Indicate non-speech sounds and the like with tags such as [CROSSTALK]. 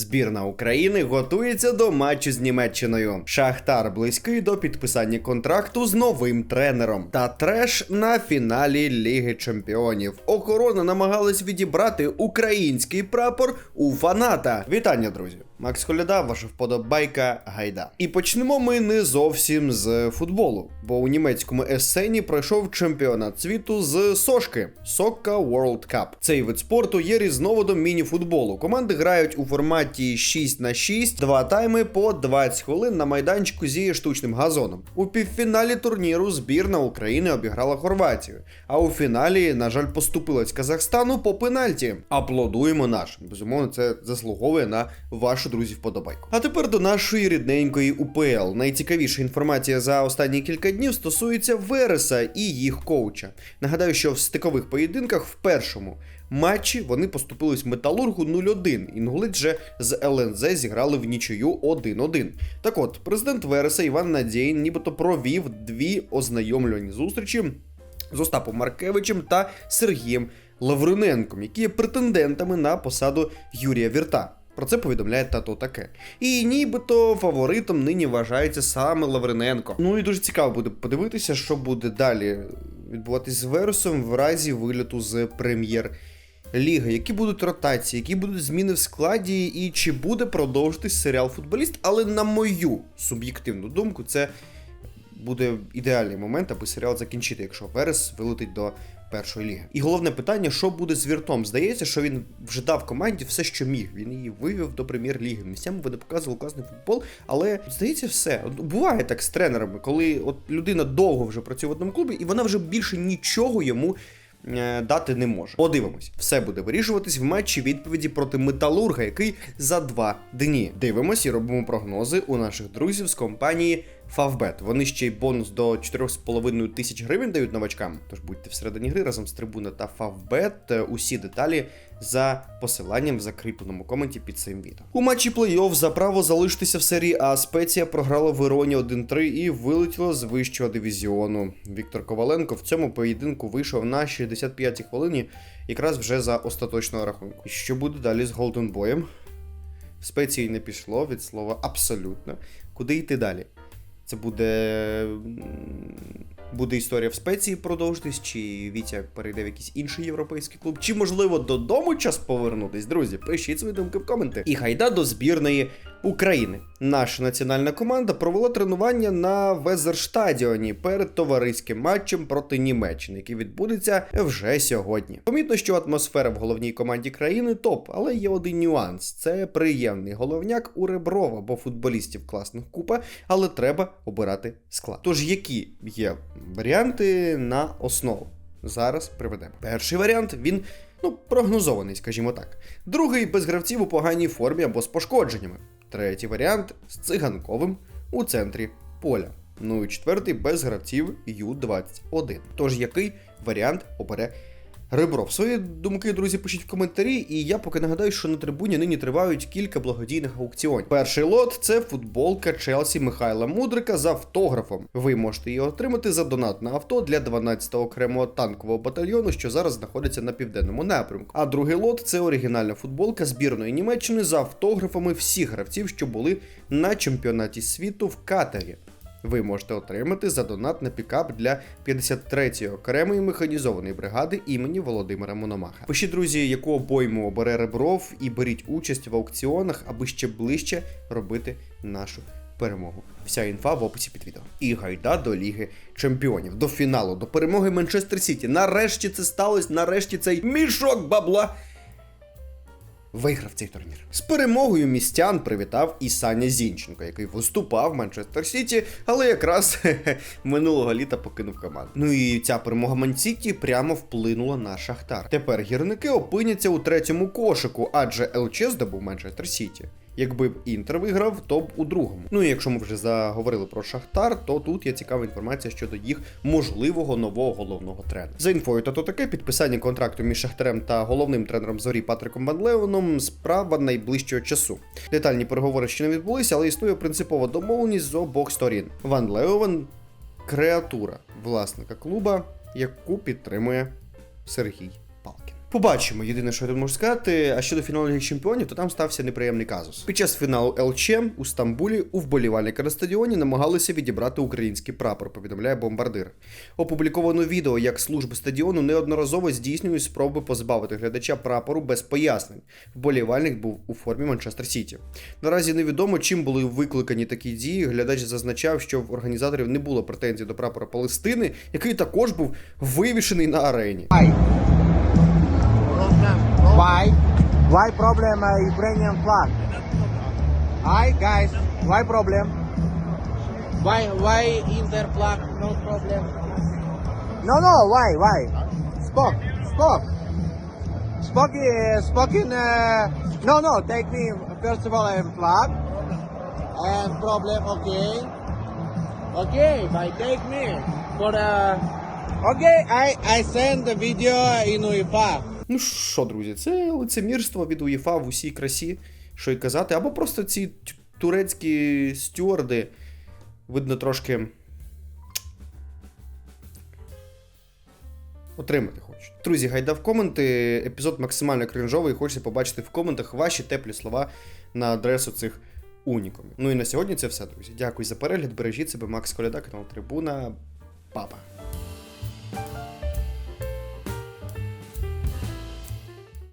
Збірна України готується до матчу з Німеччиною. Шахтар близький до підписання контракту з новим тренером. Та треш на фіналі Ліги Чемпіонів. Охорона намагалась відібрати український прапор у фаната. Вітання, друзі! Макс Коляда, ваша вподобайка гайда. І почнемо ми не зовсім з футболу, бо у німецькому есені пройшов чемпіонат світу з сошки Soccer World Cup. Цей вид спорту є різновидом міні-футболу. Команди грають у форматі 6 на 6, два тайми по 20 хвилин на майданчику зі штучним газоном. У півфіналі турніру збірна України обіграла Хорватію, а у фіналі, на жаль, поступилась Казахстану по пенальті. Аплодуємо нашим. Безумовно, це заслуговує на вашу друзі вподобайку. А тепер до нашої рідненької УПЛ. Найцікавіша інформація за останні кілька днів стосується Вереса і їх коуча. Нагадаю, що в стикових поєдинках в першому матчі вони поступились металургу 0-1. Інгулець же з ЛНЗ зіграли в нічию 1-1. Так от, президент Вереса Іван Надєєн нібито провів дві ознайомлювані зустрічі з Остапом Маркевичем та Сергієм Лавриненком, які є претендентами на посаду Юрія Вірта. Про це повідомляє тато таке. І нібито фаворитом нині вважається саме Лавриненко. Ну і дуже цікаво буде подивитися, що буде далі відбуватись з Вересом в разі виліту з прем'єр. Ліги, які будуть ротації, які будуть зміни в складі, і чи буде продовжитись серіал Футболіст, але на мою суб'єктивну думку, це буде ідеальний момент, аби серіал закінчити, якщо Верес вилетить до першої ліги. І головне питання: що буде з Віртом? Здається, що він вже дав команді все, що міг. Він її вивів до прем'єр-ліги. Місцями вони показували класний футбол, але здається, все. От Буває так з тренерами, коли от людина довго вже працює в одному клубі, і вона вже більше нічого йому. е, Дати не може. Подивимось, все буде вирішуватись в матчі відповіді проти Металурга, який за два дні. Дивимось і робимо прогнози у наших друзів з компанії Favbet. Вони ще й бонус до 4,5 тисяч гривень дають новачкам. Тож будьте всередині гри разом з трибуна та. Е, Усі деталі за посиланням в закріпленому коменті під цим відео. У матчі плей-офф за право залишитися в серії А Спеція програла Вероні 1-3 і вилетіла з вищого дивізіону. Віктор Коваленко в цьому поєдинку вийшов на 65-й хвилині, якраз вже за остаточного рахунку. Що буде далі з Голденбоєм? Спеції не пішло від слова абсолютно. Куди йти далі? Це буде. Буде історія в спеції продовжитись, чи Вітя перейде в якийсь інший європейський клуб, чи можливо додому час повернутись, друзі. Пишіть свої думки в коменти. І гайда до збірної України. Наша національна команда провела тренування на Везерштадіоні перед товариським матчем проти Німеччини, який відбудеться вже сьогодні. Помітно, що атмосфера в головній команді країни топ, але є один нюанс: це приємний головняк у Реброва, бо футболістів класних купа, але треба обирати склад. Тож які є варіанти на основу? Зараз приведемо. Перший варіант він ну прогнозований, скажімо так. Другий без гравців у поганій формі або з пошкодженнями. Третій варіант з циганковим у центрі поля. Ну і четвертий без гравців Ю-21. Тож який варіант обере Ребров? Свої думки, друзі, пишіть в коментарі, і я поки нагадаю, що на трибуні нині тривають кілька благодійних аукціонів. Перший лот це футболка Челсі Михайла Мудрика з автографом. Ви можете її отримати за донат на авто для 12-го окремого танкового батальйону, що зараз знаходиться на південному напрямку. А другий лот це оригінальна футболка збірної Німеччини з автографами всіх гравців, що були на чемпіонаті світу в Катарі. Ви можете отримати за донат на пікап для 53-ї окремої механізованої бригади імені Володимира Мономаха. Пишіть, друзі, яку обойму обере Ребров і беріть участь в аукціонах, аби ще ближче робити нашу перемогу. Вся інфа в описі під відео. І гайда до Ліги Чемпіонів, до фіналу, до перемоги Манчестер Сіті. Нарешті це сталося, нарешті цей мішок бабла виграв цей турнір. З перемогою містян привітав і Саня Зінченко, який виступав в Манчестер Сіті, але якраз [LAUGHS] минулого літа покинув команду. Ну і ця перемога Ман-Сіті прямо вплинула на Шахтар. Тепер гірники опиняться у третьому кошику, адже ЛЧ здобув Манчестер Сіті. Якби б Інтер виграв, то б у другому. Ну і якщо ми вже заговорили про Шахтар, то тут є цікава інформація щодо їх можливого нового головного тренера. За інфою, то, то таке підписання контракту між Шахтарем та головним тренером зорі Патриком Ван Леоном справа найближчого часу. Детальні переговори ще не відбулися, але існує принципова домовленість з обох сторін. Ван Леовен креатура власника клуба, яку підтримує Сергій. Побачимо. Єдине, що я тут можу сказати. А щодо фіналу Ліги Чемпіонів, то там стався неприємний казус. Під час фіналу ЛЧ у Стамбулі у вболівальника на стадіоні намагалися відібрати український прапор, повідомляє бомбардир. Опубліковано відео, як служби стадіону неодноразово здійснюють спроби позбавити глядача прапору без пояснень. Вболівальник був у формі Манчестер Сіті. Наразі невідомо, чим були викликані такі дії. Глядач зазначав, що в організаторів не було претензій до прапора Палестини, який також був вивішений на арені. Why problem uh, Ukrainian flag? Hi guys, why problem? Why why Inter flag no problem? No no why why? Spock spock spock uh, spock in uh, no no take me first of all I have flag and problem okay okay but take me for uh okay I I send the video in UEFA. Ну що, друзі, це лицемірство від УЄФА в усій красі, що й казати, або просто ці турецькі стюарди, видно, трошки. Отримати хочуть. Друзі, гайда в коменти. Епізод максимально кринжовий. Хочеться побачити в коментах ваші теплі слова на адресу цих унікумів. Ну і на сьогодні це все, друзі. Дякую за перегляд. Бережіть себе, Макс Коляда, канал Трибуна. Папа.